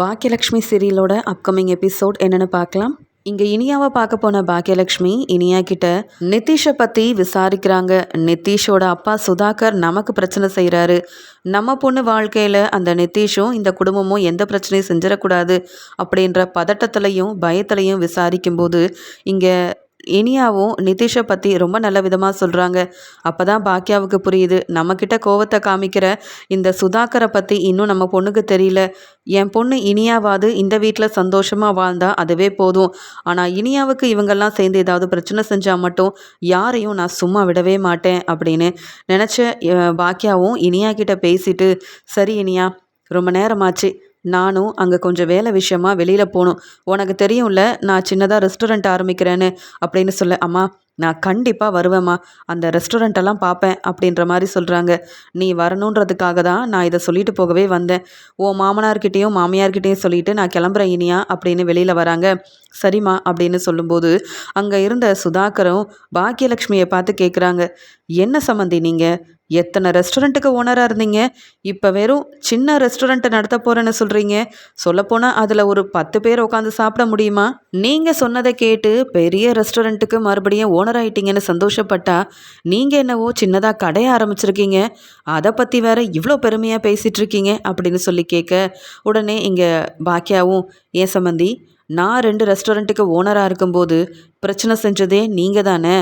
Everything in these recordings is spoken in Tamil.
பாக்கியலக்ஷ்மி சீரியலோட அப்கமிங் எபிசோட் என்னென்னு பார்க்கலாம். இங்கே இனியாவை பார்க்க போன பாக்கியலக்ஷ்மி இனியா கிட்ட நிதிஷை பற்றி விசாரிக்கிறாங்க. நிதிஷோட அப்பா சுதாகர் நமக்கு பிரச்சனை செய்கிறாரு நம்ம பொண்ணு வாழ்க்கையில் அந்த நிதிஷும் இந்த குடும்பமும் எந்த பிரச்சனையும் செஞ்சிடக்கூடாது அப்படின்ற பதட்டத்துலையும் பயத்துலையும் விசாரிக்கும்போது இங்கே இனியாவும் நிதிஷை பற்றி ரொம்ப நல்ல விதமாக சொல்கிறாங்க அப்போ தான் பாக்கியாவுக்கு புரியுது. நம்மக்கிட்ட கோவத்தை காமிக்கிற இந்த சுதாகரை பற்றி இன்னும் நம்ம பொண்ணுக்கு தெரியல. என் பொண்ணு இனியாவாது இந்த வீட்டில் சந்தோஷமாக வாழ்ந்தால் அதுவே போதும். ஆனால் இனியாவுக்கு இவங்கெல்லாம் சேர்ந்து ஏதாவது பிரச்சனை செஞ்சால் மட்டும் யாரையும் நான் சும்மா விடவே மாட்டேன் அப்படின்னு நினச்ச பாக்கியாவும் இனியா கிட்ட பேசிட்டு சரி இனியா ரொம்ப நேரமாச்சு. நானும் அங்கே கொஞ்சம் வேலை விஷயமா வெளியில் போகணும். உனக்கு தெரியும்ல நான் சின்னதாக ரெஸ்டாரண்ட் ஆரம்பிக்கிறேன்னு அப்படின்னு சொல்ல அம்மா நான் கண்டிப்பாக வருவேம்மா. அந்த ரெஸ்டாரண்ட்டெல்லாம் பார்ப்பேன் அப்படின்ற மாதிரி சொல்கிறாங்க நீ வரணுன்றதுக்காக தான் நான் இதை சொல்லிட்டு போகவே வந்தேன். ஓ மாமனார்கிட்டேயும் மாமியார்கிட்டேயும் சொல்லிட்டு நான் கிளம்புறேன் இனியா அப்படின்னு வெளியில் வராங்க. சரிம்மா அப்படின்னு சொல்லும்போது அங்கே இருந்த சுதாகரும் பாக்கியலட்சுமியை பார்த்து கேட்குறாங்க என்ன சம்மந்தி நீங்கள் எத்தனை ரெஸ்டாரண்ட்டுக்கு ஓனராக இருந்தீங்க? இப்போ வெறும் சின்ன ரெஸ்டாரண்ட்டை நடத்த போகிறேன்னு சொல்கிறீங்க சொல்லப்போனால் அதில் ஒரு பத்து பேர் உட்காந்து சாப்பிட முடியுமா? நீங்கள் சொன்னதை கேட்டு பெரிய ரெஸ்டாரண்ட்டுக்கு மறுபடியும் ஓனர் ஆகிட்டீங்கன்னு சந்தோஷப்பட்டா நீங்கள் என்னவோ சின்னதாக கடைய ஆரம்பிச்சிருக்கீங்க. அதை பற்றி வேற இவ்வளோ பெருமையாக பேசிகிட்ருக்கீங்க அப்படின்னு சொல்லி கேட்க உடனே இங்கே பாக்கியாவும் ஏன் சம்மந்தி நான் ரெண்டு ரெஸ்டாரண்ட்டுக்கு ஓனராக இருக்கும்போது பிரச்சனை செஞ்சதே நீங்கள் தானே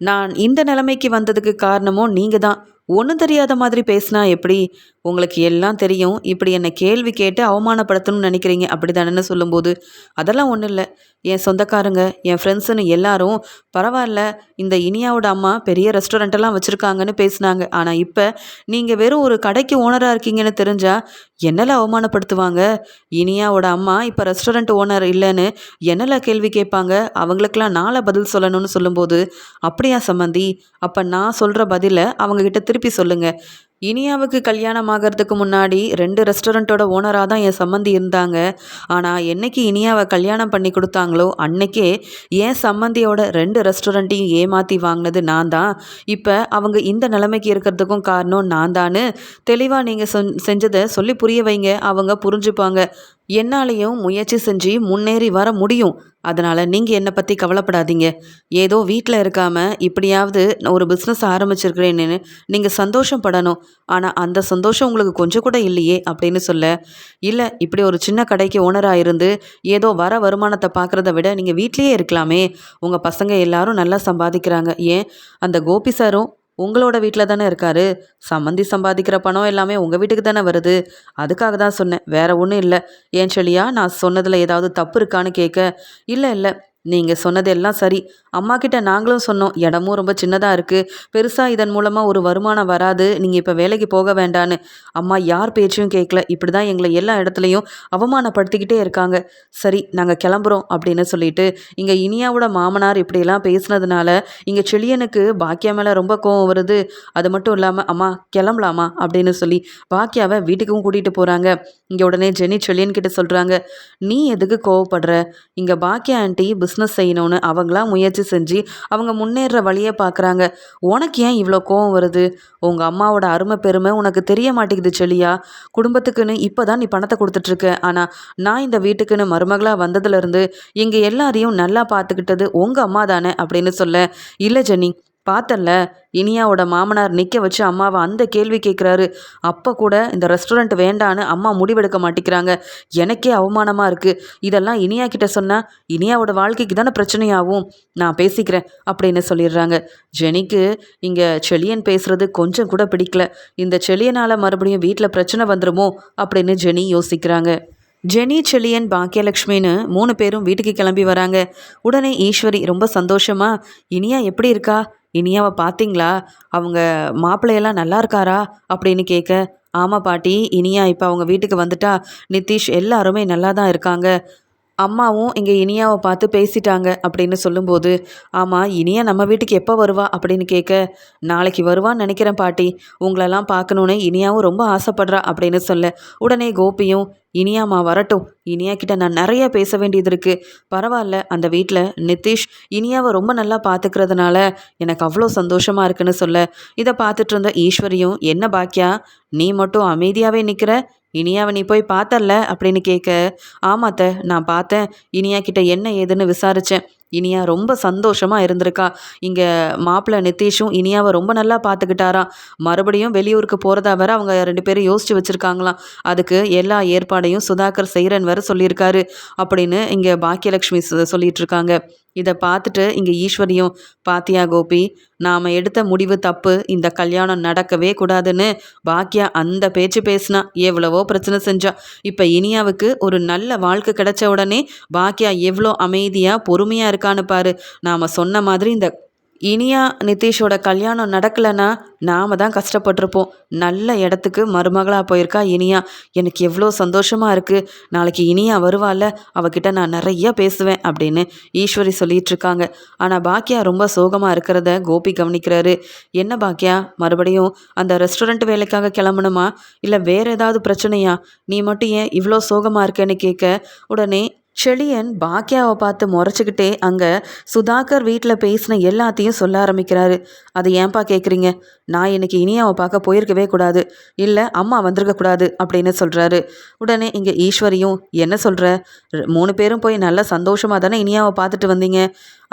நான் இந்த நிலைமைக்கு வந்ததுக்கு காரணமும் நீங்கள் தான் ஒன்றும் தெரியாத மாதிரி பேசினா எப்படி? உங்களுக்கு எல்லாம் தெரியும். இப்படி என்னை கேள்வி கேட்டு அவமானப்படுத்தணும்னு நினைக்கிறீங்க அப்படி தானேன்னு சொல்லும்போது அதெல்லாம் ஒன்றும் இல்லை. என் சொந்தக்காரங்க என் ஃப்ரெண்ட்ஸுன்னு எல்லாரும் பரவாயில்ல இந்த இனியாவோட அம்மா பெரிய ரெஸ்டாரண்ட்டெல்லாம் வச்சுருக்காங்கன்னு பேசினாங்க. ஆனால் இப்போ நீங்கள் வெறும் ஒரு கடைக்கு ஓனராக இருக்கீங்கன்னு தெரிஞ்சால் என்னெல்லாம் அவமானப்படுத்துவாங்க? இனியாவோட அம்மா இப்போ ரெஸ்டாரண்ட் ஓனர் இல்லைன்னு என்னெல்லாம் கேள்வி கேட்பாங்க? அவங்களுக்கெல்லாம் நாளை பதில் சொல்லணும்னு சொல்லும்போது அப்படியா சம்மந்தி அப்போ நான் சொல்கிற பதிலை அவங்கக்கிட்ட திருப்பி சொல்லுங்கள் இனியாவுக்கு கல்யாணம் ஆகிறதுக்கு முன்னாடி ரெண்டு ரெஸ்டாரண்ட்டோட ஓனராக தான் என் சம்மந்தி இருந்தாங்க. ஆனால் என்னைக்கு இனியாவை கல்யாணம் பண்ணி கொடுத்தாங்களோ அன்னைக்கே என் சம்மந்தியோட ரெண்டு ரெஸ்டாரண்ட்டையும் ஏமாற்றி வாங்கினது நான் தான். இப்போ அவங்க இந்த நிலைமைக்கு இருக்கிறதுக்கும் காரணம் நான் தான் தெளிவாக நீங்கள் செஞ்சதை சொல்லி புரிய வைங்க. அவங்க புரிஞ்சுப்பாங்க. என்னாலேயும் முயற்சி செஞ்சு முன்னேறி வர முடியும். அதனால் நீங்கள் என்னை பற்றி கவலைப்படாதீங்க. ஏதோ வீட்டில் இருக்காமல் இப்படியாவது நான் ஒரு பிஸ்னஸ் ஆரம்பிச்சிருக்கிறேன்னு நீங்கள் சந்தோஷப்படணும் ஆனால் அந்த சந்தோஷம் உங்களுக்கு கொஞ்சம் கூட இல்லையே அப்படின்னு சொல்ல. இல்லை இப்படி ஒரு சின்ன கடைக்கு ஓனராக இருந்து ஏதோ வர வருமானத்தை பார்க்குறத விட நீங்கள் வீட்லேயே இருக்கலாமே. உங்கள் பசங்க எல்லாரும் நல்லா சம்பாதிக்கிறாங்க. ஏன்? அந்த கோபி சாரும் உங்களோட வீட்டில் தானே இருக்காரு. சம்மந்தி சம்பாதிக்கிற பணம் எல்லாமே உங்கள் வீட்டுக்கு தானே வருது. அதுக்காக தான் சொன்னேன். வேற ஒன்றும் இல்லை. ஏன் சொல்லியா நான் சொன்னதில் ஏதாவது தப்பு இருக்கான்னு கேட்க. இல்லை இல்லை. நீங்கள் சொன்னதெல்லாம் சரி. அம்மா கிட்ட நாங்களும் சொன்னோம் இடமும் ரொம்ப சின்னதாக இருக்குது பெருசாக இதன் மூலமாக ஒரு வருமானம் வராது. நீங்கள் இப்போ வேலைக்கு போக வேண்டான்னு. அம்மா யார் பேச்சையும் கேட்கல இப்படி தான் எங்களை எல்லா இடத்துலையும் அவமானப்படுத்திக்கிட்டே இருக்காங்க. சரி நாங்கள் கிளம்புறோம் அப்படின்னு சொல்லிட்டு இங்கே இனியாவோட மாமனார் இப்படியெல்லாம் பேசுனதுனால இங்கே செழியனுக்கு பாக்கியா மேலே ரொம்ப கோவம் வருது. அது மட்டும் இல்லாமல் அம்மா கிளம்பலாமா? அப்படின்னு சொல்லி பாக்கியாவை வீட்டுக்கும் கூட்டிகிட்டு போகிறாங்க இங்கே உடனே ஜெனி செழியன் கிட்ட சொல்கிறாங்க நீ எதுக்கு கோவப்படுற? இங்கே பாக்கியா ஆண்டி பிஸ்னஸ் செய்யணும்னு அவங்களா முயற்சி செஞ்சு அவங்க முன்னேற வழியை பார்க்குறாங்க உனக்கு ஏன் இவ்வளோ கோவம் வருது? உங்கள் அம்மாவோட அருமை பெருமை உனக்கு தெரிய மாட்டேங்குது செழியா. குடும்பத்துக்குன்னு இப்போ தான் நீ பணத்தை கொடுத்துட்ருக்க ஆனால் நான் இந்த வீட்டுக்குன்னு மருமகளாக வந்ததுலேருந்து இங்கே எல்லாரையும் நல்லா பார்த்துக்கிட்டது உங்கள் அம்மா தானே அப்படின்னு சொல்ல இல்லை ஜெனி பார்த்தல்ல இனியாவோட மாமனார் நிற்க வச்சு அம்மாவை அந்த கேள்வி கேட்குறாரு அப்போ கூட இந்த ரெஸ்டாரண்ட் வேண்டான்னு அம்மா முடிவெடுக்க மாட்டேங்கிறாங்க எனக்கே அவமானமாக இருக்குது இதெல்லாம் இனியா கிட்ட சொன்னால் இனியாவோட வாழ்க்கைக்கு தானே பிரச்சனையாகும். நான் பேசிக்கிறேன் அப்படின்னு சொல்லிடுறாங்க. ஜெனிக்கு இங்கே செளியன் பேசுறது கொஞ்சம் கூட பிடிக்கல. இந்த செளியனால் மறுபடியும் வீட்டில் பிரச்சனை வந்துடுமோ அப்படின்னு ஜெனி யோசிக்கிறாங்க. ஜெனி செழியன் பாக்கியலக்ஷ்மின்னு மூணு பேரும் வீட்டுக்கு கிளம்பி வராங்க. உடனே ஈஸ்வரி ரொம்ப சந்தோஷமா இனியா எப்படி இருக்கா? இனியாவை பார்த்தீங்களா அவங்க மாப்பிள்ளையெல்லாம் நல்லா இருக்காரா? அப்படின்னு கேட்க ஆமாம் பாட்டி இனியா இப்போ அவங்க வீட்டுக்கு வந்துட்டா நிதிஷ் எல்லாருமே நல்லா தான் இருக்காங்க. அம்மாவும் இங்கே இனியாவை பார்த்து பேசிட்டாங்க அப்படின்னு சொல்லும்போது ஆமாம் இனியா நம்ம வீட்டுக்கு எப்போ வருவா? அப்படின்னு கேட்க நாளைக்கு வருவான்னு நினைக்கிறேன் பாட்டி. உங்களெல்லாம் பார்க்கணுன்னு இனியாவும் ரொம்ப ஆசைப்படுறா அப்படின்னு சொல்ல உடனே கோபியும் இனியாம்மா வரட்டும். இனியா கிட்ட நான் நிறைய பேச வேண்டியது இருக்குது பரவாயில்ல அந்த வீட்டில் நிதிஷ் இனியாவை ரொம்ப நல்லா பார்த்துக்கிறதுனால எனக்கு அவ்வளோ சந்தோஷமாக இருக்குன்னு சொல்ல இதை பார்த்துட்டு இருந்த ஈஸ்வரியும் என்ன பாக்கியா நீ மட்டும் அமைதியாகவே நிற்கிற இனியாவை நீ போய் பார்த்தல்ல? அப்படின்னு கேட்க ஆமாத்த நான் பார்த்தேன். இனியா கிட்ட என்ன ஏதுன்னு விசாரித்தேன் இனியா ரொம்ப சந்தோஷமாக இருந்திருக்கா. இங்கே மாப்பிள்ளை நிதிஷும் இனியாவை ரொம்ப நல்லா பார்த்துக்கிட்டாராம் மறுபடியும் வெளியூருக்கு போகிறதா வேற அவங்க ரெண்டு பேரும் யோசிச்சு வச்சுருக்காங்களாம். அதுக்கு எல்லா ஏற்பாடையும் சுதாகர் செய்கிறன் வேற சொல்லியிருக்காரு அப்படின்னு இங்கே பாக்கியலட்சுமி சொல்லிகிட்ருக்காங்க சொல்லிட்டு இருக்காங்க. இதை பார்த்துட்டு இங்கே ஈஸ்வரியும் பாத்தியா கோபி நாம் எடுத்த முடிவு தப்பு இந்த கல்யாணம் நடக்கவே கூடாதுன்னு பாக்கியா அந்த பேச்சு பேசினா எவ்வளவோ பிரச்சனை செஞ்சா. இப்போ இனியாவுக்கு ஒரு நல்ல வாழ்க்கை கிடைச்ச உடனே பாக்கியா எவ்வளோ அமைதியாக பொறுமையாக இருக்கான்னு பாரு. நாம் சொன்ன மாதிரி இந்த இனியா நிதிஷோட கல்யாணம் நடக்கலைன்னா நாம தான் கஷ்டப்பட்டிருப்போம். நல்ல இடத்துக்கு மருமகளாக போயிருக்கா இனியா. எனக்கு எவ்வளோ சந்தோஷமாக இருக்குது நாளைக்கு இனியா வருவாள் அவகிட்ட நான் நிறைய பேசுவேன் அப்படின்னு ஈஸ்வரி சொல்லிட்டு இருக்காங்க. ஆனால் பாக்கியா ரொம்ப சோகமாக இருக்கிறத கோபி கவனிக்கிறாரு. என்ன பாக்கியா மறுபடியும் அந்த ரெஸ்டாரண்ட் வேலைக்காக கிளம்பணுமா? இல்லை வேற ஏதாவது பிரச்சனையா? நீ மட்டும் ஏன் இவ்வளோ சோகமாக இருக்கேன்னு கேட்க உடனே செழியன் பாக்கியாவை பார்த்து முறைச்சிக்கிட்டே அங்கே சுதாகர் வீட்டில் பேசின எல்லாத்தையும் சொல்ல ஆரம்பிக்கிறாரு. அதை ஏன்பா கேட்குறீங்க நான் இன்னைக்கு இனியாவை பார்க்க போயிருக்கவே கூடாது. இல்லை அம்மா வந்திருக்கக்கூடாது அப்படின்னு சொல்கிறாரு உடனே இங்கே ஈஸ்வரியும் என்ன சொல்கிற மூணு பேரும் போய் நல்லா சந்தோஷமாக தானே இனியாவை பார்த்துட்டு வந்தீங்க?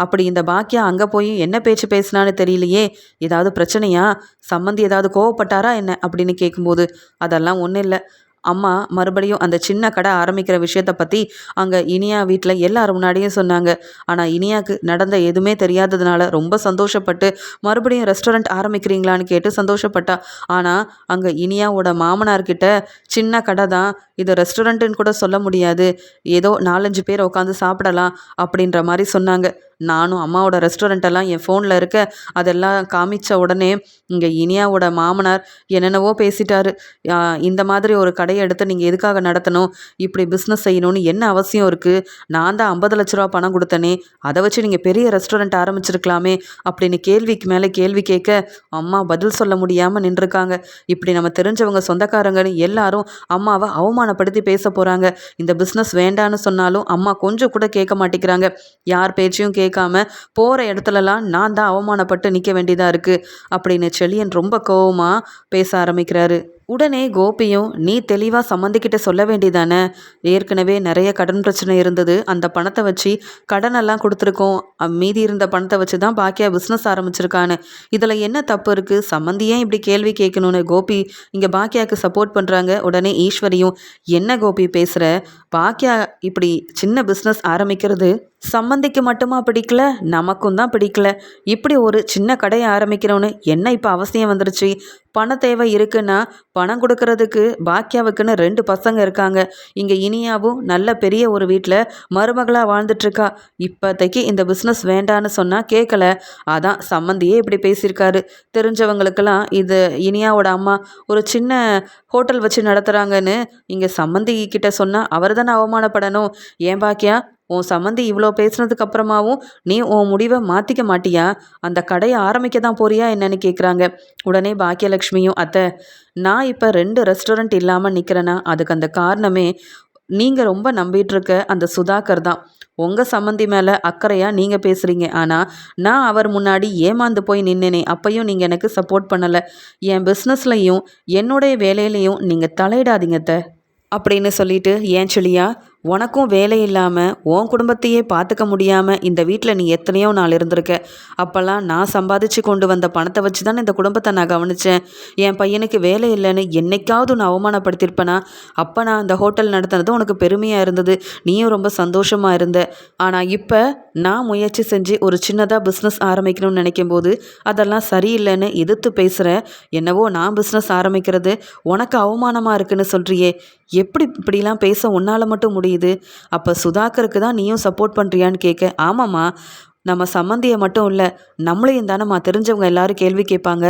அப்படி இந்த பாக்கியா அங்கே போய் என்ன பேச்சு பேசினான்னு தெரியலையே? ஏதாவது பிரச்சனையா? சம்மந்தி ஏதாவது கோவப்பட்டாரா என்ன? அப்படின்னு கேட்கும்போது அதெல்லாம் ஒன்றும் இல்லை. அம்மா மறுபடியும் அந்த சின்ன கடை ஆரம்பிக்கிற விஷயத்த பற்றி அங்கே இனியா வீட்டில் எல்லாரும் முன்னாடியும் சொன்னாங்க. ஆனால் இனியாவுக்கு நடந்த எதுவுமே தெரியாததுனால ரொம்ப சந்தோஷப்பட்டு மறுபடியும் ரெஸ்டாரண்ட் ஆரம்பிக்கிறீங்களான்னு கேட்டு சந்தோஷப்பட்டா. ஆனால் அங்கே இனியாவோட மாமனார்கிட்ட சின்ன கடை தான் இது ரெஸ்டாரண்ட்டுன்னு கூட சொல்ல முடியாது. ஏதோ நாலஞ்சு பேர் உட்காந்து சாப்பிடலாம் அப்படின்ற மாதிரி சொன்னாங்க. நானும் அம்மாவோட ரெஸ்டாரண்ட்டெல்லாம் என் ஃபோனில் இருக்க அதெல்லாம் காமிச்ச உடனே இங்கே இனியாவோட மாமனார் என்னென்னவோ பேசிட்டாரு. இந்த மாதிரி ஒரு கடையை எடுத்து நீங்கள் எதுக்காக நடத்தணும்? இப்படி பிஸ்னஸ் செய்யணும்னு என்ன அவசியம் இருக்குது நான் தான் ஐம்பது லட்ச ரூபா பணம் கொடுத்தனே அதை வச்சு நீங்கள் பெரிய ரெஸ்டாரண்ட் ஆரம்பிச்சிருக்கலாமே அப்படின்னு கேள்விக்கு மேலே கேள்வி கேட்க அம்மா பதில் சொல்ல முடியாமல் நின்றுருக்காங்க. இப்படி நம்ம தெரிஞ்சவங்க சொந்தக்காரங்கன்னு எல்லாரும் அம்மாவை அவமானப்படுத்தி பேச போகிறாங்க இந்த பிஸ்னஸ் வேண்டான்னு சொன்னாலும் அம்மா கொஞ்சம் கூட கேட்க மாட்டேங்கிறாங்க. யார் பேச்சையும் கேட்க கேட்காம போகிற இடத்துலலாம் நான் தான் அவமானப்பட்டு நிற்க வேண்டியதாக இருக்குது அப்படின்னு செழியன் ரொம்ப கோவமாக பேச ஆரம்பிக்கிறாரு. உடனே கோபியும் நீ தெளிவாக சம்மந்திக்கிட்ட சொல்ல வேண்டியதானே? ஏற்கனவே நிறைய கடன் பிரச்சனை இருந்தது. அந்த பணத்தை வச்சு கடனெல்லாம் கொடுத்துருக்கோம். அ- மீதி இருந்த பணத்தை வச்சு தான் பாக்கியா பிஸ்னஸ் ஆரம்பிச்சிருக்கான்னு. இதில் என்ன தப்பு இருக்குது சம்மந்தி ஏன் இப்படி கேள்வி கேட்கணும்னு? கோபி இங்கே பாக்கியாவுக்கு சப்போர்ட் பண்ணுறாங்க உடனே ஈஸ்வரியும் என்ன கோபி பேசுகிற பாக்கியா இப்படி சின்ன பிஸ்னஸ் ஆரம்பிக்கிறது சம்மந்திக்கு மட்டுமா பிடிக்கல? நமக்கும் தான் பிடிக்கல. இப்படி ஒரு சின்ன கடையை ஆரம்பிக்கிறோன்னு என்ன இப்போ அவசியம் வந்துருச்சு? பண தேவை இருக்குன்னா பணம் கொடுக்கறதுக்கு பாக்கியாவுக்குன்னு ரெண்டு பசங்க இருக்காங்க. இங்கே இனியாவும் நல்ல பெரிய ஒரு வீட்டில் மருமகளாக வாழ்ந்துட்டுருக்கா. இப்போதைக்கு இந்த பிஸ்னஸ் வேண்டான்னு சொன்னால் கேட்கல அதான் சம்மந்தியே இப்படி பேசியிருக்காரு. தெரிஞ்சவங்களுக்கெல்லாம் இது இனியாவோட அம்மா ஒரு சின்ன ஹோட்டல் வச்சு நடத்துகிறாங்கன்னு இங்கே சம்மந்தி கிட்ட சொன்னால் அவர் தானே அவமானப்படணும்? ஏன் பாக்கியா உன் சம்மந்தி இவ்வளோ பேசுனதுக்கு அப்புறமாவும் நீ உன் முடிவை மாற்றிக்க மாட்டியா? அந்த கடையை ஆரம்பிக்க தான் போறியா என்னன்னு கேட்குறாங்க உடனே பாக்கியலட்சுமியும் அத்தை நான் இப்போ ரெண்டு ரெஸ்டாரண்ட் இல்லாமல் நிற்கிறேன்னா அதுக்கு அந்த காரணமே நீங்கள் ரொம்ப நம்பிட்டு இருக்க அந்த சுதாகர் தான். உங்கள் சம்மந்தி மேலே அக்கறையாக நீங்கள் பேசுகிறீங்க ஆனால் நான் அவர் முன்னாடி ஏமாந்து போய் நின்னேனே அப்பையும் நீங்கள் எனக்கு சப்போர்ட் பண்ணலை. என் பிஸ்னஸ்லையும் என்னுடைய வேலையிலையும் நீங்கள் தலையிடாதீங்க அத்தை அப்படின்னு சொல்லிட்டு ஏன் சொல்லியா? உனக்கும் வேலை இல்லாமல் உன் குடும்பத்தையே பார்த்துக்க முடியாமல் இந்த வீட்டில் நீ எத்தனையோ நாள் இருந்திருக்க. அப்போல்லாம் நான் சம்பாதிச்சு கொண்டு வந்த பணத்தை வச்சு தானே இந்த குடும்பத்தை நான் கவனித்தேன் என் பையனுக்கு வேலை இல்லைன்னு என்னைக்காவது நான் அவமானப்படுத்தியிருப்பேனா? அப்போ நான் அந்த ஹோட்டல் நடத்துனது உனக்கு பெருமையாக இருந்தது. நீயும் ரொம்ப சந்தோஷமாக இருந்த. ஆனால் இப்போ நான் முயற்சி செஞ்சு ஒரு சின்னதாக பிஸ்னஸ் ஆரம்பிக்கணும்னு நினைக்கும் போது அதெல்லாம் சரியில்லைன்னு எதிர்த்து பேசுகிறேன் என்னவோ நான் பிஸ்னஸ் ஆரம்பிக்கிறது உனக்கு அவமானமாக இருக்குன்னு சொல்கிறியே எப்படி இப்படிலாம் பேச உன்னால் மட்டும் முடியும்? இது அப்போ சுதாகருக்கு தான் நீயும் சப்போர்ட் பண்ணுறியான்னு கேட்க ஆமாம்மா நம்ம சம்மந்தியை மட்டும் இல்லை நம்மளையும் தானம்மா தெரிஞ்சவங்க எல்லாரும் கேள்வி கேட்பாங்க.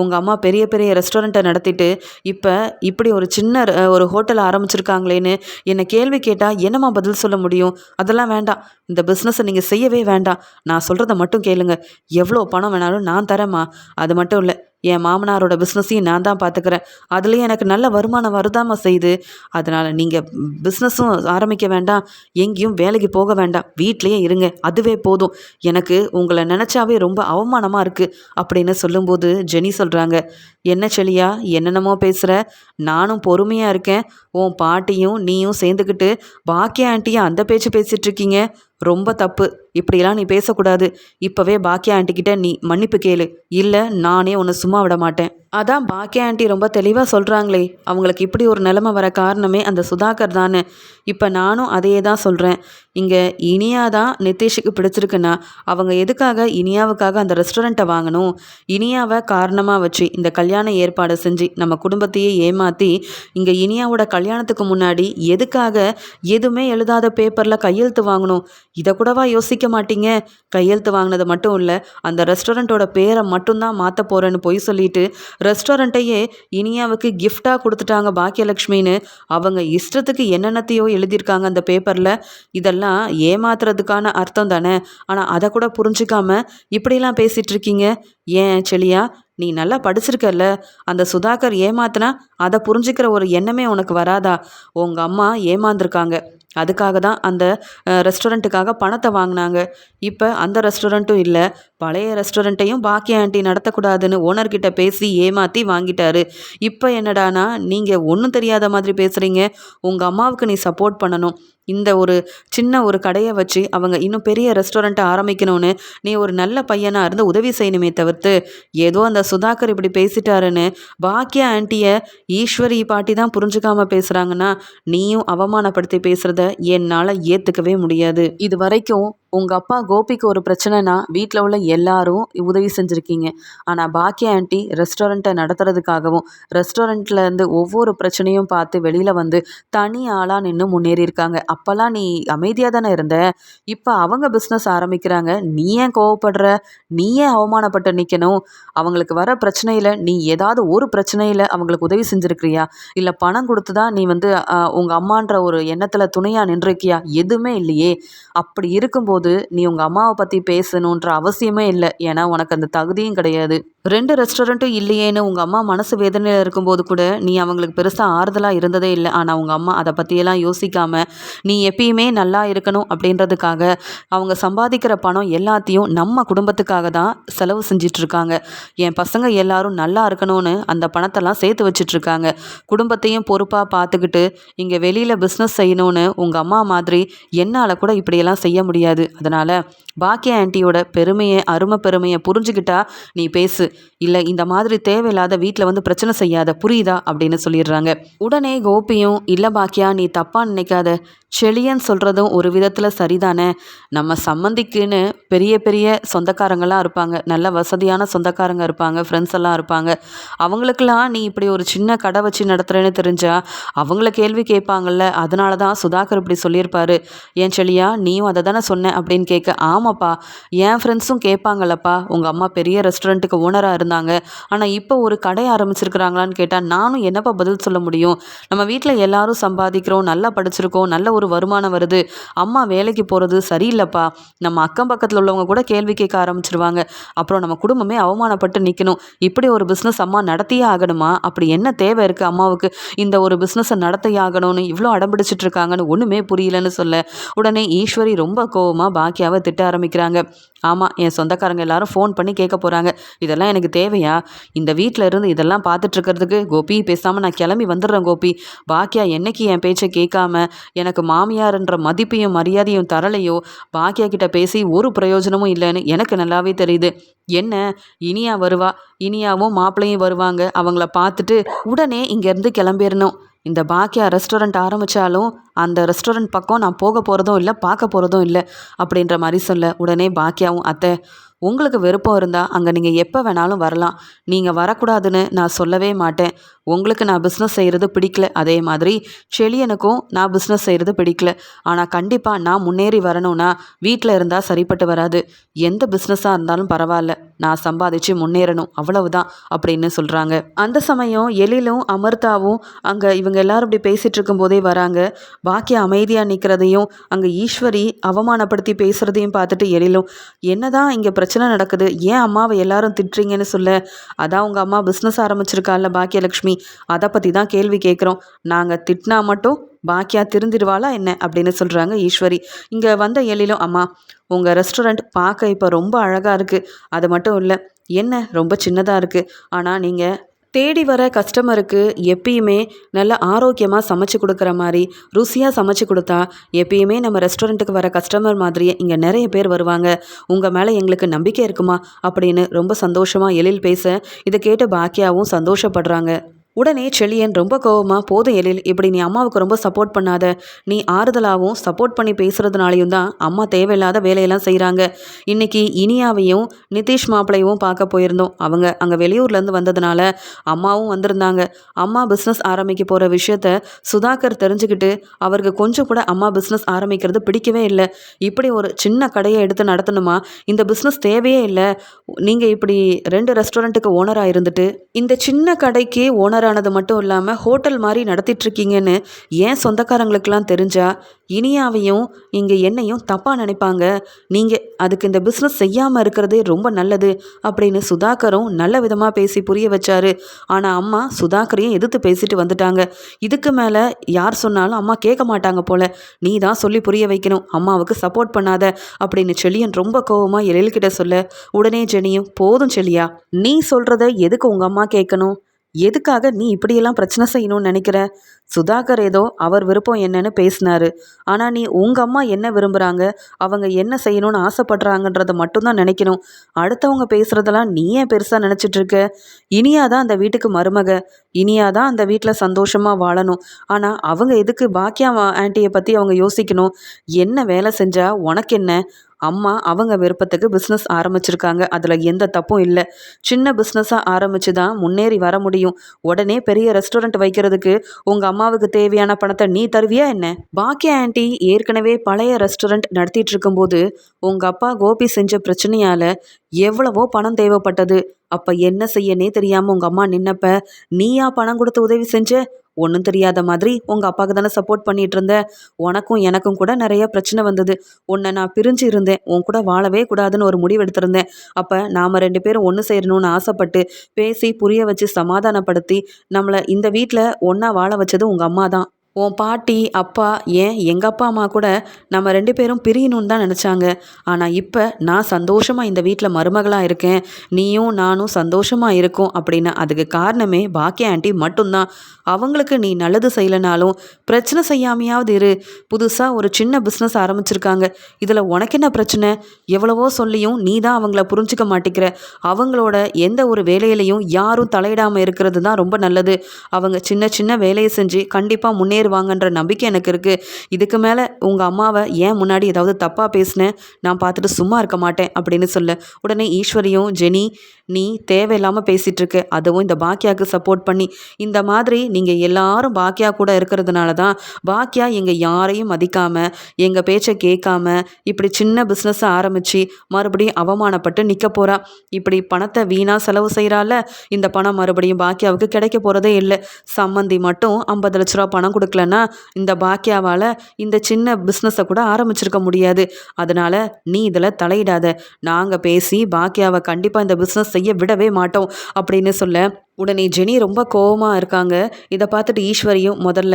உங்கள் அம்மா பெரிய பெரிய ரெஸ்டாரண்ட்டை நடத்திட்டு இப்போ இப்படி ஒரு சின்ன ஒரு ஹோட்டல் ஆரம்பிச்சிருக்காங்களேன்னு என்னை கேள்வி கேட்டால் என்னம்மா பதில் சொல்ல முடியும்? அதெல்லாம் வேண்டாம். இந்த பிஸ்னஸை நீங்கள் செய்யவே வேண்டாம். நான் சொல்கிறத மட்டும் கேளுங்க. எவ்வளோ பணம் வேணாலும் நான் தரேம்மா. அது மட்டும் இல்லை என் மாமனாரோட பிஸ்னஸையும் நான் தான் பார்த்துக்கிறேன் அதுலேயும் எனக்கு நல்ல வருமானம் வருதாம்மா செய்யுது. அதனால் நீங்கள் பிஸ்னஸும் ஆரம்பிக்க வேண்டாம். எங்கேயும் வேலைக்கு போக வேண்டாம். வீட்லேயே இருங்க. அதுவே போதும். எனக்கு உங்களை நினச்சாவே ரொம்ப அவமானமாக இருக்குது அப்படின்னு சொல்லும்போது ஜெனி சொல்கிறாங்க என்ன செளியா என்னென்னமோ பேசுகிற நானும் பொறுமையாக இருக்கேன். உன் பாட்டியும் நீயும் சேர்ந்துக்கிட்டு பாக்கியா ஆண்டியும் அந்த பேச்சு பேசிகிட்ருக்கீங்க ரொம்ப தப்பு. இப்படிலாம் நீ பேசக்கூடாது. இப்போவே பாக்கியா ஆண்டிக்கிட்ட நீ மன்னிப்பு கேளு. இல்லை நானே உன்னை சும்மா விட மாட்டேன். அதான் பாக்கியா ஆண்டி ரொம்ப தெளிவாக சொல்கிறாங்களே அவங்களுக்கு இப்படி ஒரு நிலைமை வர காரணமே அந்த சுதாகர் தானே இப்போ நானும் அதையே தான் சொல்கிறேன் இங்கே இனியா தான் நிதிஷுக்கு பிடிச்சிருக்குன்னா அவங்க எதுக்காக இனியாவுக்காக அந்த ரெஸ்டாரண்ட்டை வாங்கணும்? இனியாவை காரணமாக வச்சு இந்த கல்யாண ஏற்பாடு செஞ்சு நம்ம குடும்பத்தையே ஏமாற்றி இங்கே இனியாவோட கல்யாணத்துக்கு முன்னாடி எதுக்காக எதுவுமே எழுதாத பேப்பரில் கையெழுத்து வாங்கணும்? இதை கூடவா யோசிக்க மாட்டீங்க? கையெழுத்து வாங்கினது மட்டும் இல்லை அந்த ரெஸ்டாரண்ட்டோட பேரை மட்டும்தான் மாற்ற போகிறேன்னு பொய் சொல்லிட்டு ரெஸ்டாரண்ட்டையே இனியாவுக்கு கிஃப்டாக கொடுத்துட்டாங்க பாக்கியலக்ஷ்மின்னு. அவங்க இஷ்டத்துக்கு என்னென்னத்தையோ எழுதியிருக்காங்க அந்த பேப்பரில். இதெல்லாம் ஏமாத்துறதுக்கான அர்த்தம் தானே. ஆனால் அதை கூட புரிஞ்சுக்காம இப்படிலாம் பேசிகிட்டு இருக்கீங்க. ஏன் செளியா நீ நல்லா படிச்சிருக்கல்ல. அந்த சுதாகர் ஏமாத்தினா அதை புரிஞ்சுக்கிற ஒரு எண்ணமே உனக்கு வராதா? உங்கள் அம்மா ஏமாந்துருக்காங்க. அதுக்காக தான் அந்த ரெஸ்டாரண்ட்டுக்காக பணத்தை வாங்கினாங்க. இப்போ அந்த ரெஸ்டாரண்ட்டும் இல்லை. பழைய ரெஸ்டாரண்ட்டையும் பாக்கி ஆண்டி நடத்தக்கூடாதுன்னு ஓனர்கிட்ட பேசி ஏமாற்றி வாங்கிட்டாரு. இப்போ என்னடானா நீங்கள் ஒன்றும் தெரியாத மாதிரி பேசுகிறீங்க உங்கள் அம்மாவுக்கு நீ சப்போர்ட் பண்ணணும். இந்த ஒரு சின்ன ஒரு கடையை வச்சு அவங்க இன்னும் பெரிய ரெஸ்டாரண்ட்டை ஆரம்பிக்கணும்னு நீ ஒரு நல்ல பையனாக இருந்து உதவி செய்யணுமே தவிர்த்து ஏதோ அந்த சுதாகர் இப்படி பேசிட்டாருன்னு பாக்கிய ஆண்டியை ஈஸ்வரி பாட்டி தான் புரிஞ்சுக்காம பேசுகிறாங்கன்னா நீயும் அவமானப்படுத்தி பேசுகிறத என்னால் ஏற்றுக்கவே முடியாது. இது வரைக்கும் உங்கள் அப்பா கோபிக்கு ஒரு பிரச்சனைனா வீட்டில் உள்ள எல்லாரும் உதவி செஞ்சுருக்கீங்க. ஆனால் பாக்கியா ஆண்டி ரெஸ்டாரண்ட்டை நடத்துறதுக்காகவும் ரெஸ்டாரண்ட்லேருந்து ஒவ்வொரு பிரச்சனையும் பார்த்து வெளியில் வந்து தனி ஆளாக நின்று முன்னேறியிருக்காங்க. அப்போல்லாம் நீ அமைதியாக தானே இருந்த? இப்போ அவங்க பிஸ்னஸ் ஆரம்பிக்கிறாங்க. நீ ஏன் கோவப்படுற? நீ ஏன் அவமானப்பட்டு நிற்கணும் அவங்களுக்கு வர பிரச்சனையில் நீ ஏதாவது ஒரு பிரச்சனையில் அவங்களுக்கு உதவி செஞ்சுருக்கிறியா? இல்லை பணம் கொடுத்து தான் நீ வந்து உங்கள் அம்மான்ற ஒரு எண்ணத்தில் துணையாக நின்றுருக்கியா? எதுவுமே இல்லையே. அப்படி இருக்கும்போது போது நீ உங்கள் அம்மாவை பற்றி பேசணுன்ற அவசியமே இல்லை. ஏன்னா உனக்கு அந்த தகுதியும் கிடையாது. ரெண்டு ரெஸ்டாரண்ட்டும் இல்லையேன்னு உங்கள் அம்மா மனசு வேதனையில் இருக்கும்போது கூட நீ அவங்களுக்கு பெருசாக ஆறுதலாக இருந்ததே இல்லை. ஆனால் உங்கள் அம்மா அதை பற்றியெல்லாம் யோசிக்காமல் நீ எப்பயுமே நல்லா இருக்கணும் அப்படின்றதுக்காக அவங்க சம்பாதிக்கிற பணம் எல்லாத்தையும் நம்ம குடும்பத்துக்காக தான் செலவு செஞ்சிட்ருக்காங்க. என் பசங்க எல்லாரும் நல்லா இருக்கணும்னு அந்த பணத்தெல்லாம் சேர்த்து வச்சிட்ருக்காங்க. குடும்பத்தையும் பொறுப்பாக பார்த்துக்கிட்டு இங்கே வெளியில் பிஸ்னஸ் செய்யணும்னு உங்கள் அம்மா மாதிரி என்னால் கூட இப்படியெல்லாம் செய்ய முடியாது. அதனால் பாக்கிய ஆண்டியோட பெருமையை அருமை பெருமையை புரிஞ்சுக்கிட்டா நீ பேசு. இல்லை இந்த மாதிரி தேவையில்லாத வீட்டில் வந்து பிரச்சனை செய்யாத புரியுதா? அப்படின்னு சொல்லிடுறாங்க. உடனே கோபியும் இல்லை பாக்கியா நீ தப்பாக நினைக்காத. செழியன் சொல்கிறதும் ஒரு விதத்தில் சரிதானே? நம்ம சம்மந்திக்குன்னு பெரிய பெரிய சொந்தக்காரங்களாம் இருப்பாங்க. நல்ல வசதியான சொந்தக்காரங்க இருப்பாங்க. ஃப்ரெண்ட்ஸ் எல்லாம் இருப்பாங்க. அவங்களுக்கெல்லாம் நீ இப்படி ஒரு சின்ன கடை வச்சு நடத்துகிறேன்னு தெரிஞ்சா அவங்கள கேள்வி கேட்பாங்கல்ல. அதனால தான் சுதாகர் இப்படி சொல்லியிருப்பாரு. ஏன் செழியா நீயும் அதை தானே சொன்ன? அப்படின்னு கேட்க ஆமாப்பா. என் ஃப்ரெண்ட்ஸும் கேட்பாங்கல்லப்பா. உங்கள் அம்மா பெரிய ரெஸ்டாரண்ட்டுக்கு ஓனராக இருந்தாங்க. ஆனால் இப்போ ஒரு கடை ஆரம்பிச்சிருக்கிறாங்களான்னு கேட்டால் நானும் என்னப்பா பதில் சொல்ல முடியும்? நம்ம வீட்டில் எல்லாரும் சம்பாதிக்கிறோம் நல்லா படிச்சிருக்கோம் நல்ல ஒரு வருமானம் வருது. அம்மா வேலைக்கு போகிறது சரியில்லைப்பா. நம்ம அக்கம் பக்கத்தில் உள்ளவங்க கூட கேள்வி கேட்க ஆரம்பிச்சிருவாங்க. அப்புறம் நம்ம குடும்பமே அவமானப்பட்டு நிற்கணும் இப்படி ஒரு பிஸ்னஸ் அம்மா நடத்தியே ஆகணுமா? அப்படி என்ன தேவை இருக்குது அம்மாவுக்கு? இந்த ஒரு பிஸ்னஸை நடத்தியே ஆகணும்னு இவ்வளோ அடம்பிடிச்சிட்டு இருக்காங்கன்னு ஒன்றுமே புரியலன்னு சொல்ல. உடனே ஈஸ்வரி ரொம்ப கோவமாக பாக்கியாவை திட்ட ஆரம்பிக்கிறாங்க. ஆமாம் என் சொந்தக்காரங்க எல்லாரும் ஃபோன் பண்ணி கேட்க போகிறாங்க இதெல்லாம் எனக்கு தேவையா? இந்த வீட்டில் இருந்து இதெல்லாம் பார்த்துட்ருக்கிறதுக்கு கோபி பேசாமல் நான் கிளம்பி வந்துடுறேன் கோபி. பாக்கியா என்னைக்கு என் பேச்சை கேட்காம எனக்கு மாமியார்ன்ற மதிப்பையும் மரியாதையும் தரலையோ பாக்கியா கிட்ட பேசி ஒரு பிரயோஜனமும் இல்லைன்னு எனக்கு நல்லாவே தெரியுது. என்ன? இனியா வருவா. இனியாவும் மாப்பிள்ளையும் வருவாங்க. அவங்கள பார்த்துட்டு உடனே இங்கேருந்து கிளம்பிடணும் இந்த பாக்கியா ரெஸ்டாரண்ட் ஆரம்பித்தாலும் அந்த ரெஸ்டாரண்ட் பக்கம் நான் போக போகிறதும் இல்லை பார்க்க போகிறதும் இல்லை அப்படின்ற மாதிரி சொல்ல உடனே பாக்கியாவும் அத்தை உங்களுக்கு விருப்பம் இருந்தால் அங்கே நீங்கள் எப்போ வேணாலும் வரலாம். நீங்கள் வரக்கூடாதுன்னு நான் சொல்லவே மாட்டேன். உங்களுக்கு நான் பிஸ்னஸ் செய்கிறது பிடிக்கல. அதே மாதிரி செழியனுக்கும் நான் பிஸ்னஸ் செய்கிறது பிடிக்கல. ஆனால் கண்டிப்பாக நான் முன்னேறி வரணும்னா வீட்டில் இருந்தால் சரிப்பட்டு வராது. எந்த பிஸ்னஸாக இருந்தாலும் பரவாயில்ல. நான் சம்பாதிச்சு முன்னேறணும். அவ்வளவுதான் அப்படின்னு சொல்கிறாங்க அந்த சமயம் எழிலும் அமர்தாவும் அங்கே இவங்க எல்லாரும் இப்படி பேசிகிட்டு இருக்கும்போதே வராங்க. பாக்கியா அமைதியாக நிற்கிறதையும் அங்கே ஈஸ்வரி அவமானப்படுத்தி பேசுகிறதையும் பார்த்துட்டு எழிலும் என்னதான் இங்கே பிரச்சனை பிரச்சனை நடக்குது. ஏன் அம்மாவை எல்லாரும் திட்டுறீங்கன்னு சொல்ல? அதான் உங்கள் அம்மா பிஸ்னஸ் ஆரம்பிச்சிருக்கால பாக்கியலக்ஷ்மி. அதை பற்றி தான் கேள்வி கேட்குறோம் நாங்கள் திட்டினா மட்டும் பாக்கியா திருந்திடுவாளா என்ன? அப்படின்னு சொல்கிறாங்க ஈஸ்வரி. இங்கே வந்த எழிலும் அம்மா உங்கள் ரெஸ்டாரண்ட் பார்க்க இப்போ ரொம்ப அழகாக இருக்குது அது மட்டும் இல்லை என்ன? ரொம்ப சின்னதாக இருக்குது ஆனால் நீங்கள் தேடி வர கஸ்டமருக்கு எப்பயுமே நல்ல ஆரோக்கியமாக சமைச்சு கொடுக்குற மாதிரி ருசியாக சமைச்சு கொடுத்தா எப்பயுமே நம்ம ரெஸ்டாரண்ட்டுக்கு வர கஸ்டமர் மாதிரியே இங்கே நிறைய பேர் வருவாங்க. உங்கள் மேலே எங்களுக்கு நம்பிக்கை இருக்குமா? அப்படின்னு ரொம்ப சந்தோஷமாக எழில் பேச இதை கேட்டு பாக்கியாவும் சந்தோஷப்படுறாங்க. உடனே செழியன் ரொம்ப கோவமாக போதும் எழில் இப்படி நீ அம்மாவுக்கு ரொம்ப சப்போர்ட் பண்ணாத. நீ ஆறுதலாகவும் சப்போர்ட் பண்ணி பேசுகிறதுனாலையும் தான் அம்மா தேவையில்லாத வேலையெல்லாம் செய்கிறாங்க இன்றைக்கி இனியாவையும் நிதிஷ் மாப்பிளையும் பார்க்க போயிருந்தோம். அவங்க அங்கே வெளியூர்லேருந்து வந்ததுனால அம்மாவும் வந்திருந்தாங்க. அம்மா பிஸ்னஸ் ஆரம்பிக்க போகிற விஷயத்த சுதாகர் தெரிஞ்சுக்கிட்டு அவருக்கு கொஞ்சம் கூட அம்மா பிஸ்னஸ் ஆரம்பிக்கிறது பிடிக்கவே இல்லை. இப்படி ஒரு சின்ன கடையை எடுத்து நடத்தணுமா? இந்த பிஸ்னஸ் தேவையே இல்லை. நீங்கள் இப்படி ரெண்டு ரெஸ்டாரண்ட்டுக்கு ஓனராக இருந்துட்டு இந்த சின்ன கடைக்கு ஓனர் ஓனர் ஆனது மட்டும் இல்லாமல் ஹோட்டல் மாதிரி நடத்திட்டுருக்கீங்கன்னு ஏன் சொந்தக்காரங்களுக்கெல்லாம் தெரிஞ்சா? இனியாவையும் இங்கே என்னையும் தப்பாக நினைப்பாங்க. நீங்கள் அதுக்கு இந்த பிஸ்னஸ் செய்யாமல் இருக்கிறதே ரொம்ப நல்லது அப்படின்னு சுதாகரும் நல்ல விதமாக பேசி புரிய வச்சாரு. ஆனால் அம்மா சுதாகரையும் எதிர்த்து பேசிட்டு வந்துட்டாங்க. இதுக்கு மேலே யார் சொன்னாலும் அம்மா கேட்க மாட்டாங்க போல. நீ தான் சொல்லி புரிய வைக்கணும். அம்மாவுக்கு சப்போர்ட் பண்ணாத அப்படின்னு செழியன் ரொம்ப கோவமாக எழில்கிட்ட சொல்ல உடனே ஜெனியும் போதும் செல்லியா நீ சொல்கிறத எதுக்கு உங்கள் அம்மா கேட்கணும்? எதுக்காக நீ இப்படியெல்லாம் பிரச்சனை செய்யணும்னு நினைக்கிற? சுதாகர் ஏதோ அவர் விருப்பம் என்னன்னு பேசினாரு. ஆனால் நீ உங்கள் அம்மா என்ன விரும்புகிறாங்க அவங்க என்ன செய்யணும்னு ஆசைப்படுறாங்கன்றத மட்டும்தான் நினைக்கணும். அடுத்தவங்க பேசுகிறதெல்லாம் நீ ஏன் பெருசாக நினச்சிட்ருக்க இனியாக இனியா தான் அந்த வீட்டுக்கு மருமக. இனியா தான் அந்த வீட்டில் சந்தோஷமாக வாழணும். ஆனால் அவங்க எதுக்கு பாக்கியா ஆண்டியை பற்றி அவங்க யோசிக்கணும்? என்ன வேலை செஞ்சால் உனக்கு என்ன? அம்மா அவங்க விருப்பத்துக்கு பிஸ்னஸ் ஆரம்பிச்சிருக்காங்க. அதில் எந்த தப்பும் இல்லை. சின்ன பிஸ்னஸாக ஆரம்பித்து தான் முன்னேறி வர முடியும். உடனே பெரிய ரெஸ்டாரண்ட் வைக்கிறதுக்கு உங்கள் அம்மா அம்மாவுக்கு தேவையான பணத்தை நீ தருவியா என்ன? பாக்கியா ஆண்டி ஏற்கனவே பழைய ரெஸ்டாரண்ட் நடத்திட்டு இருக்கும்போது உங்கள் அப்பா கோபி செஞ்ச பிரச்சனையால் எவ்வளவோ பணம் தேவைப்பட்டது. அப்போ என்ன செய்யனே தெரியாமல் உங்கள் அம்மா நின்னப்ப நீயா பணம் கொடுத்து உதவி செஞ்ச? ஒன்றும் தெரியாத மாதிரி உங்கள் அப்பாவுக்கு தானே சப்போர்ட் பண்ணிகிட்டு இருந்த உனக்கும் எனக்கும் கூட நிறைய பிரச்சனை வந்தது. உன்னை நான் பிரிஞ்சு இருந்தேன். உன் கூட வாழவே கூடாதுன்னு ஒரு முடிவு எடுத்திருந்தேன். அப்போ நாம் ரெண்டு பேரும் ஒன்று சேரணும்னு ஆசைப்பட்டு பேசி புரிய வச்சு சமாதானப்படுத்தி நம்மளை இந்த வீட்டில் ஒன்றா வாழ வச்சது உங்கள் அம்மா தான் உன் பாட்டி அப்பா ஏன் எங்கள் அப்பா அம்மா கூட நம்ம ரெண்டு பேரும் பிரியணும்னு தான் நினச்சாங்க. ஆனால் இப்போ நான் சந்தோஷமாக இந்த வீட்டில் மருமகளாக இருக்கேன். நீயும் நானும் சந்தோஷமாக இருக்கோம் அப்படின்னு அதுக்கு காரணமே பாக்கிய ஆண்டி மட்டும்தான். அவங்களுக்கு நீ நல்லது செய்யலைனாலும் பிரச்சனை செய்யாமையாவது இரு. புதுசாக ஒரு சின்ன பிஸ்னஸ் ஆரம்பிச்சிருக்காங்க. இதில் உனக்கு என்ன பிரச்சனை? எவ்வளவோ சொல்லியும் நீ தான் அவங்கள புரிஞ்சிக்க மாட்டேங்கிற அவங்களோட எந்த ஒரு வேலையிலையும் யாரும் தலையிடாமல் இருக்கிறது தான் ரொம்ப நல்லது. அவங்க சின்ன சின்ன வேலையை செஞ்சு கண்டிப்பாக முன்னேறுவாங்கன்ற நம்பிக்கை எனக்கு இருக்குது இதுக்கு மேலே உங்கள் அம்மாவை ஏன் முன்னாடி ஏதாவது தப்பாக பேசினேன்? நான் பார்த்துட்டு சும்மா இருக்க மாட்டேன் அப்படின்னு சொல்ல. உடனே ஈஸ்வரியும் ஜெனி நீ தேவையில்லாமல் பேசிகிட்டு இருக்க அதுவும் இந்த பாக்கியாவுக்கு சப்போர்ட் பண்ணி. இந்த மாதிரி நீங்கள் எல்லாரும் பாக்கியா கூட இருக்கிறதுனால தான் பாக்கியா எங்கள் யாரையும் மதிக்காமல் எங்கள் பேச்சை கேட்காம இப்படி சின்ன பிஸ்னஸை ஆரம்பித்து மறுபடியும் அவமானப்பட்டு நிற்க போகிறா இப்படி பணத்தை வீணாக செலவு செய்கிறால இந்த பணம் மறுபடியும் பாக்கியாவுக்கு கிடைக்க போகிறதே இல்லை. சம்மந்தி மட்டும் ஐம்பது லட்ச ரூபா பணம் கொடுக்கலன்னா இந்த பாக்கியாவால் இந்த சின்ன பிஸ்னஸை கூட ஆரம்பிச்சிருக்க முடியாது. அதனால் நீ இதில் தலையிடாத. நாங்கள் பேசி பாக்கியாவை கண்டிப்பாக இந்த பிஸ்னஸ் செய்ய விடவே மாட்டோம் அப்படின்னு சொல்ல உடனே ஜெனி ரொம்ப கோபமாக இருக்காங்க. இதை பார்த்துட்டு ஈஸ்வரியும் முதல்ல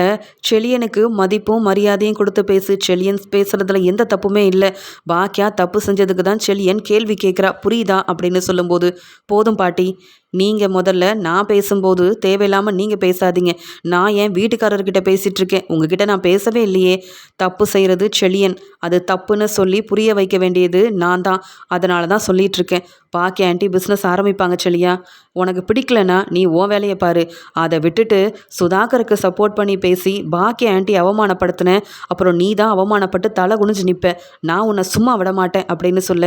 செழியனுக்கு மதிப்பும் மரியாதையும் கொடுத்து பேசு செழியன் பேசுகிறதுல எந்த தப்புமே இல்லை. பாக்கியா தப்பு செஞ்சதுக்கு தான் செழியன் கேள்வி கேட்குறா புரியுதா? அப்படின்னு சொல்லும்போது போதும் பாட்டி. நீங்கள் முதல்ல நான் பேசும்போது தேவையில்லாமல் நீங்கள் பேசாதீங்க. நான் ஏன் வீட்டுக்காரர்கிட்ட பேசிகிட்ருக்கேன் உங்ககிட்ட நான் பேசவே இல்லையே. தப்பு செய்கிறது செழியன் அது தப்புன்னு சொல்லி புரிய வைக்க வேண்டியது நான் தான். அதனால தான் சொல்லிகிட்ருக்கேன் பாக்கி ஆண்டி பிஸ்னஸ் ஆரம்பிப்பாங்க செழியா உனக்கு பிடிக்கலனா நீ ஓ வேலையை பாரு. அதை விட்டுட்டு சுதாகருக்கு சப்போர்ட் பண்ணி பேசி பாக்கி ஆண்டி அவமானப்படுத்தின. அப்புறம் நீ தான் அவமானப்பட்டு தலை குனிஞ்சு நிற்ப நான் உன்னை சும்மா விட மாட்டேன் அப்படின்னு சொல்ல.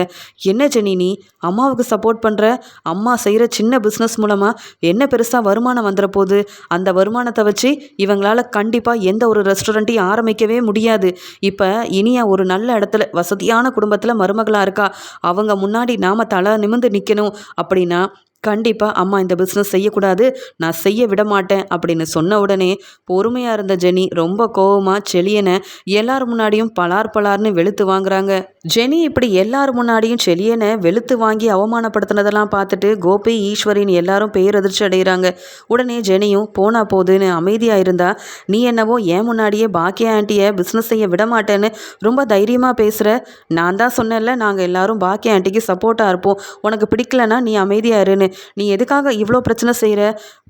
என்ன ஜெனி நீ? அம்மாவுக்கு சப்போர்ட் பண்ணுற அம்மா செய்கிற சின்ன பிஸ்னஸ் மூலமாக என்ன பெருசாக வருமானம் வந்துட போகுது அந்த வருமானத்தை வச்சு இவங்களால கண்டிப்பாக எந்த ஒரு ரெஸ்டாரண்ட்டையும் ஆரம்பிக்கவே முடியாது. இப்போ இனியா ஒரு நல்ல இடத்துல வசதியான குடும்பத்தில் மருமகளாக இருக்கா? அவங்க முன்னாடி நாம் தலை நிமிந்து நிற்கணும் அப்படின்னா கண்டிப்பாக அம்மா இந்த பிஸ்னஸ் செய்யக்கூடாது நான் செய்ய விட மாட்டேன் அப்படின்னு சொன்ன உடனே பொறுமையாக இருந்த ஜெனி ரொம்ப கோவமாக செளியனை எல்லார் முன்னாடியும் பலார் பலார்னு வெளுத்து வாங்குறாங்க. ஜெனி இப்படி எல்லார் முன்னாடியும் செளியனை வெளுத்து வாங்கி அவமானப்படுத்தினதெல்லாம் பார்த்துட்டு கோபி ஈஸ்வரின் எல்லாரும் பேரதிர்ச்சி அடைகிறாங்க. உடனே ஜெனியும் போனா போதுன்னு அமைதியாக இருந்தா நீ என்னவோ ஏன் முன்னாடியே பாக்கிய ஆண்டியை பிஸ்னஸ் செய்ய விட மாட்டேன்னு ரொம்ப தைரியமாக பேசுகிற நான் தான் சொன்னேன்ல நாங்கள் எல்லாரும் பாக்கிய ஆண்டிக்கு சப்போர்ட்டாக இருப்போம். உனக்கு பிடிக்கலனா நீ அமைதியாக இருன்னு. நீ எதுக்காக இவ்வளோ பிரச்சனை செய்கிற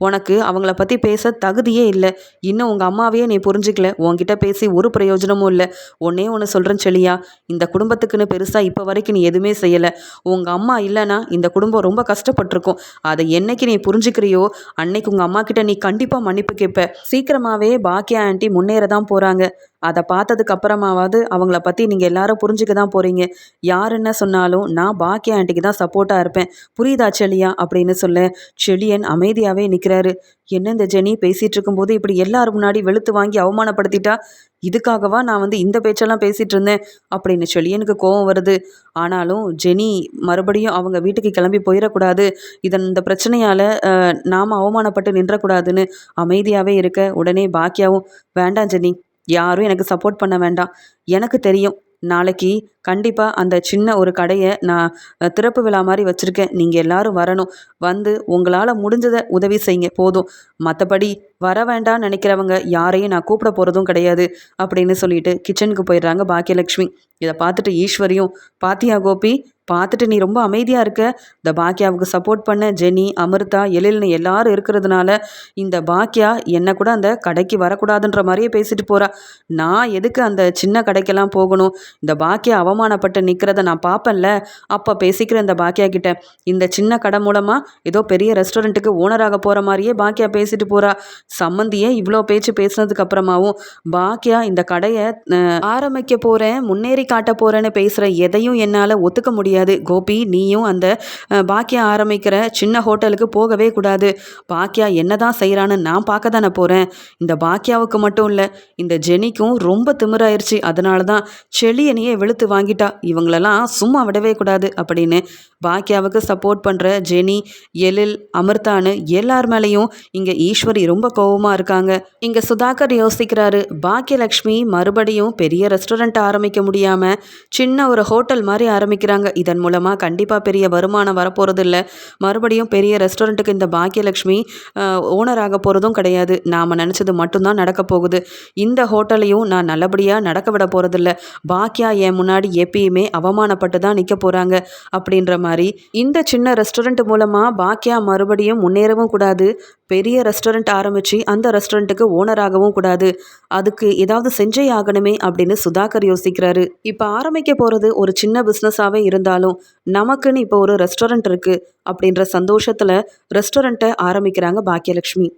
உனக்கு அவங்கள பற்றி பேச தகுதியே இல்லை. இன்னும் உங்கள் அம்மாவையே நீ புரிஞ்சிக்கல. உன்கிட்ட பேசி ஒரு பிரயோஜனமும் இல்லை. ஒன்னே ஒன்று சொல்கிறேன் செளியா இந்த குடும்பத்துக்குன்னு பெருசாக இப்போ வரைக்கும் நீ எதுவுமே செய்யலை. உங்கள் அம்மா இல்லைன்னா இந்த குடும்பம் ரொம்ப கஷ்டப்பட்டிருக்கும். அதை என்னைக்கு நீ புரிஞ்சுக்கிறியோ அன்னைக்கு உங்கள் அம்மா கிட்ட நீ கண்டிப்பாக மன்னிப்பு கேட்ப சீக்கிரமாகவே பாக்கியா ஆண்டி முன்னேற தான் போகிறாங்க அதை பார்த்ததுக்கு அப்புறமாவது அவங்கள பற்றி நீங்கள் எல்லாரும் புரிஞ்சுக்க தான் போகிறீங்க யார் என்ன சொன்னாலும் நான் பாக்கிய ஆண்டிக்கு தான் சப்போர்ட்டாக இருப்பேன். புரியுதா செலியா அப்படின்னு சொல்ல செலியன் அமைதியாகவே நிற்கிறாரு என்ன இந்த ஜெனி பேசிகிட்டு இருக்கும்போது இப்படி எல்லாரும் முன்னாடி வெளுத்து வாங்கி அவமானப்படுத்திட்டா? இதுக்காகவா நான் வந்து இந்த பேச்செல்லாம் பேசிகிட்டு இருந்தேன்? அப்படின்னு சொல்லி எனக்கு கோவம் வருது. ஆனாலும் ஜெனி மறுபடியும் அவங்க வீட்டுக்கு கிளம்பி போயிடக்கூடாது. இதன் இந்த பிரச்சனையால் நாம் அவமானப்பட்டு நின்றக்கூடாதுன்னு அமைதியாகவே இருக்க உடனே பாக்கியாவும் வேண்டாம் ஜெனி யாரும் எனக்கு சப்போர்ட் பண்ண வேண்டாம். எனக்கு தெரியும். நாளைக்கு கண்டிப்பாக அந்த சின்ன ஒரு கடையை நான் திறப்பு விழா மாதிரி வச்சுருக்கேன். நீங்கள் எல்லாரும் வரணும். வந்து உங்களால் முடிஞ்சதை உதவி செய்யுங்க. போதும். மற்றபடி வர வேண்டாம்னு நினைக்கிறவங்க யாரையும் நான் கூப்பிட போகிறதும் கிடையாது அப்படின்னு சொல்லிட்டு கிச்சனுக்கு போயிடுறாங்க பாக்கியலக்ஷ்மி இதை பார்த்துட்டு ஈஸ்வரியும் பாத்தியா கோபி பார்த்துட்டு நீ ரொம்ப அமைதியாக இருக்க. இந்த பாக்கியாவுக்கு சப்போர்ட் பண்ண ஜெனி அமிர்தா எழில்னு எல்லாரும் இருக்கிறதுனால இந்த பாக்கியா என்னை கூட அந்த கடைக்கு வரக்கூடாதுன்ற மாதிரியே பேசிட்டு போகிறா நான் எதுக்கு அந்த சின்ன கடைக்கெல்லாம் போகணும்? இந்த பாக்கியா அவமானப்பட்டு நிற்கிறத நான் பார்ப்பேன்ல அப்போ பேசிக்கிற இந்த பாக்கியா கிட்ட இந்த சின்ன கடை மூலமாக ஏதோ பெரிய ரெஸ்டாரண்ட்டுக்கு ஓனராக போகிற மாதிரியே பாக்கியா பேசிட்டு போகிறா சம்மந்தியே இவ்வளோ பேச்சு பேசினதுக்கு அப்புறமாவும் பாக்கியா இந்த கடையை ஆரம்பிக்க போகிறேன் முன்னேறி காட்ட போகிறேன்னு பேசுகிற எதையும் என்னால் ஒத்துக்க முடியாது. கோபி நீயும் அந்த பாக்கியா ஆரம்பிக்கிற சின்ன ஹோட்டலுக்கு போகவே கூடாது. பாக்கியா என்ன தான் செய்கிறான்னு நான் பார்க்க தானே போகிறேன் இந்த பாக்கியாவுக்கு மட்டும் இல்லை இந்த ஜெனிக்கும் ரொம்ப திமிராயிருச்சு. அதனால தான் செளியனையே வெளுத்து வாங்கிட்டா. இவங்களெல்லாம் சும்மா விடவே கூடாது அப்படின்னு பாக்கியாவுக்கு சப்போர்ட் பண்ணுற ஜெனி எழில் அமிர்தான்னு எல்லார் மேலேயும் இங்கே ஈஸ்வரி ரொம்ப கோபமாக இருக்காங்க. இங்கே சுதாகர் யோசிக்கிறாரு பாக்கியலக்ஷ்மி மறுபடியும் பெரிய ரெஸ்டாரண்ட் ஆரம்பிக்க முடியாமல் சின்ன ஒரு ஹோட்டல் மாதிரி ஆரம்பிக்கிறாங்க. இதன் மூலமாக கண்டிப்பாக பெரிய வருமானம் வரப்போகிறது இல்லை மறுபடியும் பெரிய ரெஸ்டாரண்ட்டுக்கு இந்த பாக்கியலக்ஷ்மி ஆக போகிறதும் கிடையாது. நாம் நினச்சது மட்டும்தான் நடக்க போகுது. இந்த ஹோட்டலையும் நான் நல்லபடியாக நடக்க விட போகிறதில்ல பாக்கியா என் முன்னாடி எப்பயுமே அவமானப்பட்டு தான் நிற்க போகிறாங்க அப்படின்ற மாதிரி. இந்த சின்ன ரெஸ்டாரண்ட் மூலமாக பாக்கியா மறுபடியும் முன்னேறவும் கூடாது. பெரிய ரெஸ்டாரண்ட் ஆரம்பித்து அந்த ரெஸ்டாரண்ட்டுக்கு ஓனராகவும் கூடாது. அதுக்கு ஏதாவது செஞ்சே ஆகணுமே அப்படின்னு சுதாகர் யோசிக்கிறாரு. இப்போ ஆரம்பிக்க போகிறது ஒரு சின்ன பிஸ்னஸாகவே இருந்தாலும் நமக்குன்னு இப்போ ஒரு ரெஸ்டாரண்ட் இருக்குது அப்படின்ற சந்தோஷத்தில் ரெஸ்டாரண்ட்டை ஆரம்பிக்கிறாங்க பாக்கியலட்சுமி.